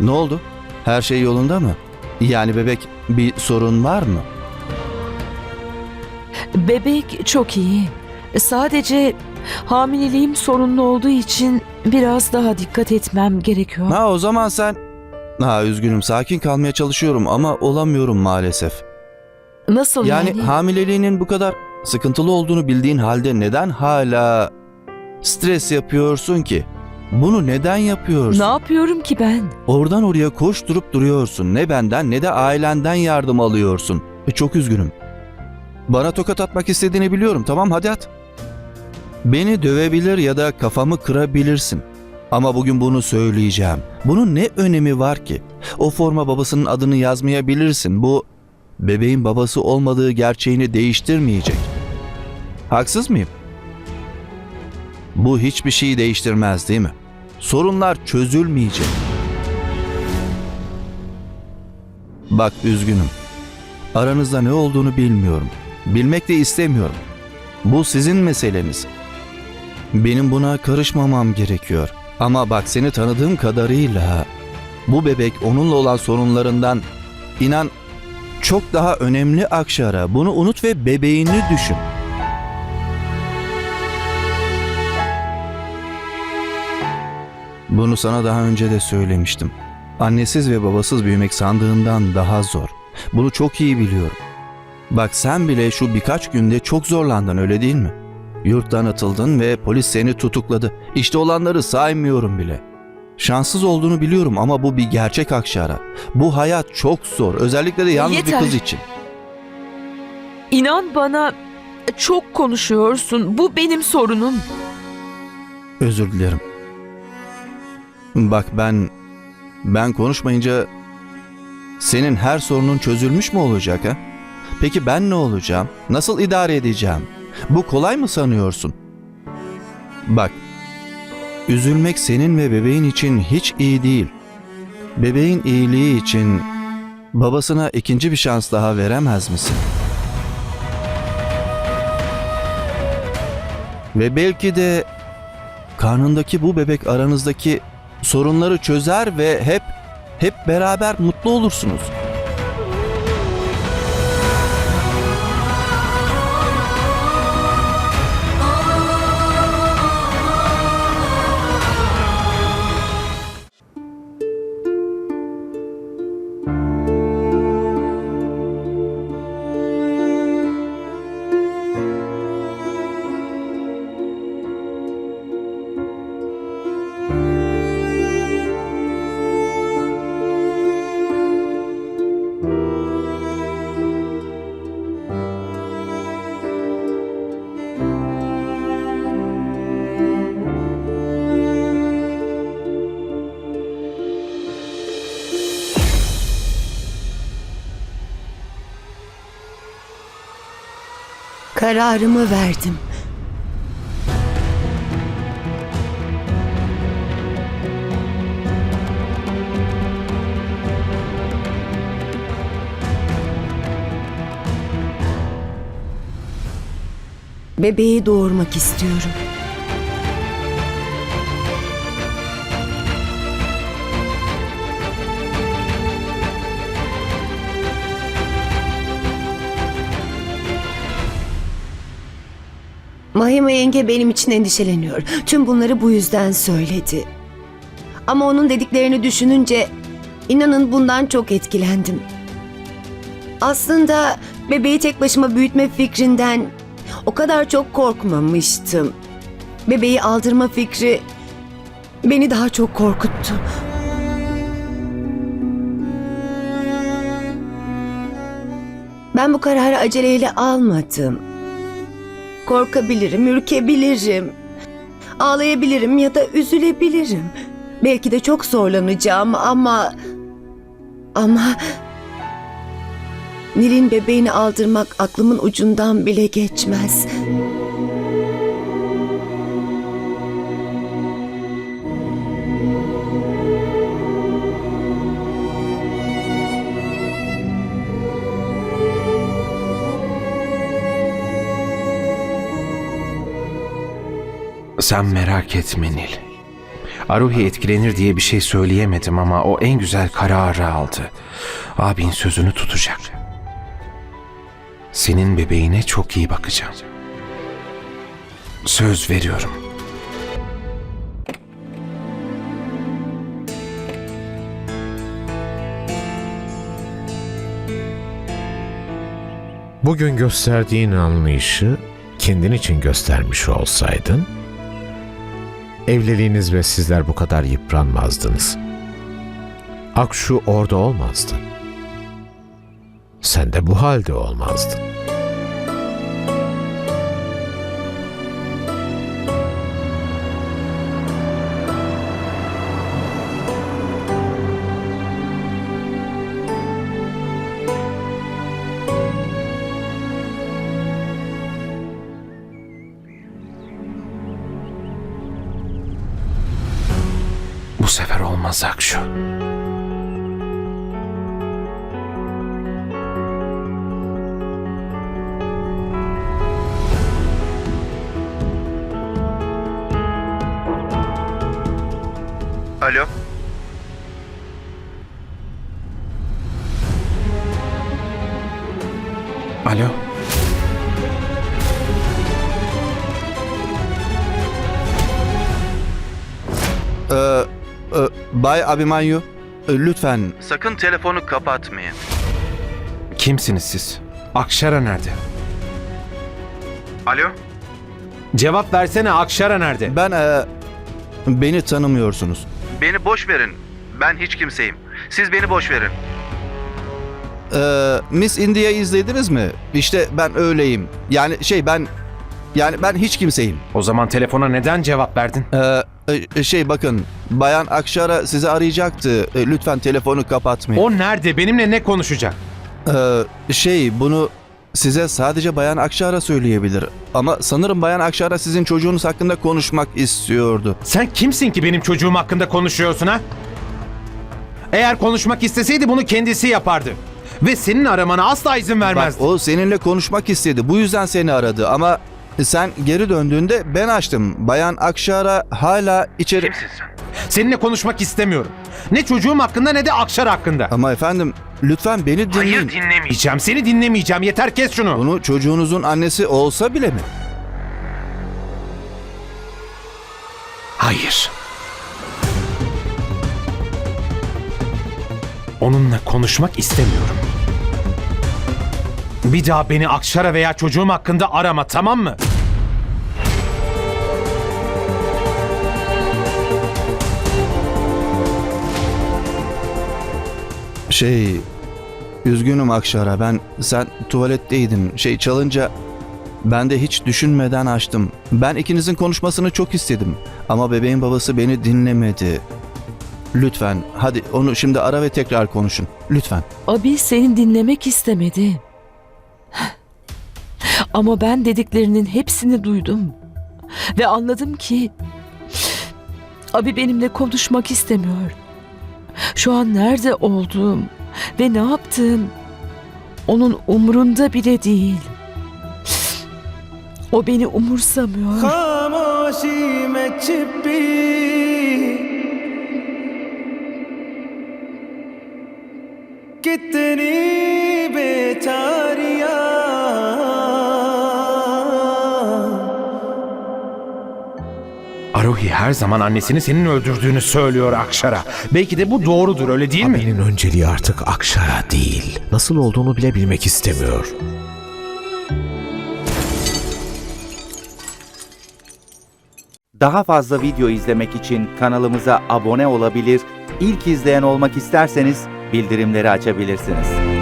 Ne oldu? Her şey yolunda mı? Yani bebek bir sorun var mı? Bebek çok iyi. Sadece hamileliğim sorunlu olduğu için biraz daha dikkat etmem gerekiyor. Ha o zaman sen... Ha üzgünüm sakin kalmaya çalışıyorum ama olamıyorum maalesef. Nasıl yani? Yani hamileliğinin bu kadar sıkıntılı olduğunu bildiğin halde neden hala stres yapıyorsun ki? Bunu neden yapıyorsun? Ne yapıyorum ki ben? Oradan oraya koşturup duruyorsun. Ne benden ne de ailenden yardım alıyorsun. E, çok üzgünüm. Bana tokat atmak istediğini biliyorum. Tamam hadi at. Beni dövebilir ya da kafamı kırabilirsin. Ama bugün bunu söyleyeceğim. Bunun ne önemi var ki? O forma babasının adını yazmayabilirsin. Bu bebeğin babası olmadığı gerçeğini değiştirmeyecek. Haksız mıyım? Bu hiçbir şeyi değiştirmez değil mi? Sorunlar çözülmeyecek. Bak üzgünüm. Aranızda ne olduğunu bilmiyorum. Bilmek de istemiyorum. Bu sizin meseleniz. Benim buna karışmamam gerekiyor. Ama bak seni tanıdığım kadarıyla bu bebek onunla olan sorunlarından inan çok daha önemli Akşara. Bunu unut ve bebeğini düşün. Bunu sana daha önce de söylemiştim. Annesiz ve babasız büyümek sandığından daha zor. Bunu çok iyi biliyorum. Bak sen bile şu birkaç günde çok zorlandın öyle değil mi? Yurttan atıldın ve polis seni tutukladı. İşte olanları saymıyorum bile. Şanssız olduğunu biliyorum ama bu bir gerçek Akşara. Bu hayat çok zor. Özellikle de yalnız Yeter. bir kız için. İnan bana çok konuşuyorsun. Bu benim sorunum. Özür dilerim. Bak ben ben konuşmayınca senin her sorunun çözülmüş mü olacak ha? Peki ben ne olacağım? Nasıl idare edeceğim? Bu kolay mı sanıyorsun? Bak. Üzülmek senin ve bebeğin için hiç iyi değil. Bebeğin iyiliği için babasına ikinci bir şans daha veremez misin? Ve belki de karnındaki bu bebek aranızdaki sorunları çözer ve hep hep beraber mutlu olursunuz. Kararımı verdim. Bebeği doğurmak istiyorum. Mahima yenge benim için endişeleniyor. Tüm bunları bu yüzden söyledi. Ama onun dediklerini düşününce inanın bundan çok etkilendim. Aslında bebeği tek başıma büyütme fikrinden o kadar çok korkmamıştım. Bebeği aldırma fikri beni daha çok korkuttu. Ben bu kararı aceleyle almadım. Korkabilirim, ürkebilirim. Ağlayabilirim ya da üzülebilirim. Belki de çok zorlanacağım ama... Ama... Nil'in bebeğini aldırmak aklımın ucundan bile geçmez. Sen merak etme Nil. Aruhi etkilenir diye bir şey söyleyemedim ama o en güzel kararı aldı. Abin sözünü tutacak. Senin bebeğine çok iyi bakacağım. Söz veriyorum. Bugün gösterdiğin anlayışı kendin için göstermiş olsaydın, evliliğiniz ve sizler bu kadar yıpranmazdınız. Akşu orada olmazdı. Sen de bu halde olmazdın. Sefer olmaz Akşu. Alo. Alo. Ee, Bay Abimanyu, e, lütfen sakın telefonu kapatmayın. Kimsiniz siz? Akşara nerede? Alo. Cevap versene Akşara nerede? Ben e, beni tanımıyorsunuz. Beni boş verin. Ben hiç kimseyim. Siz beni boş verin. Ee, Miss India izlediniz mi? İşte ben öyleyim. Yani şey ben yani ben hiç kimseyim. O zaman telefona neden cevap verdin? Ee, e, şey bakın Bayan Akşara sizi arayacaktı. E, lütfen telefonu kapatmayın. O nerede? Benimle ne konuşacak? Ee, şey bunu size sadece Bayan Akşara söyleyebilir. Ama sanırım Bayan Akşara sizin çocuğunuz hakkında konuşmak istiyordu. Sen kimsin ki benim çocuğum hakkında konuşuyorsun ha? Eğer konuşmak isteseydi bunu kendisi yapardı. Ve senin aramana asla izin Bak vermezdi. o seninle konuşmak istedi. Bu yüzden seni aradı ama sen geri döndüğünde ben açtım. Bayan Akşara hala içeri... Seninle konuşmak istemiyorum. Ne çocuğum hakkında ne de Akşar hakkında. Ama efendim lütfen beni dinleyin. dinlemeyeceğim. Seni dinlemeyeceğim. Yeter kes şunu. Bunu çocuğunuzun annesi olsa bile mi? Hayır. Onunla konuşmak istemiyorum. Bir daha beni Akşara veya çocuğum hakkında arama tamam mı? Şey... Üzgünüm Akşara ben sen tuvaletteydin. Şey çalınca ben de hiç düşünmeden açtım. Ben ikinizin konuşmasını çok istedim. Ama bebeğin babası beni dinlemedi. Lütfen hadi onu şimdi ara ve tekrar konuşun. Lütfen. Abi seni dinlemek istemedi. Ama ben dediklerinin hepsini duydum. Ve anladım ki abi benimle konuşmak istemiyor. Şu an nerede olduğum ve ne yaptığım onun umrunda bile değil. O beni umursamıyor. खामोशी में छिपी कितनी Aruhi her zaman annesini senin öldürdüğünü söylüyor Akşar'a. Belki de bu doğrudur öyle değil mi? Abinin önceliği artık Akşara değil. Nasıl olduğunu bile bilmek istemiyor. Daha fazla video izlemek için kanalımıza abone olabilir, ilk izleyen olmak isterseniz bildirimleri açabilirsiniz.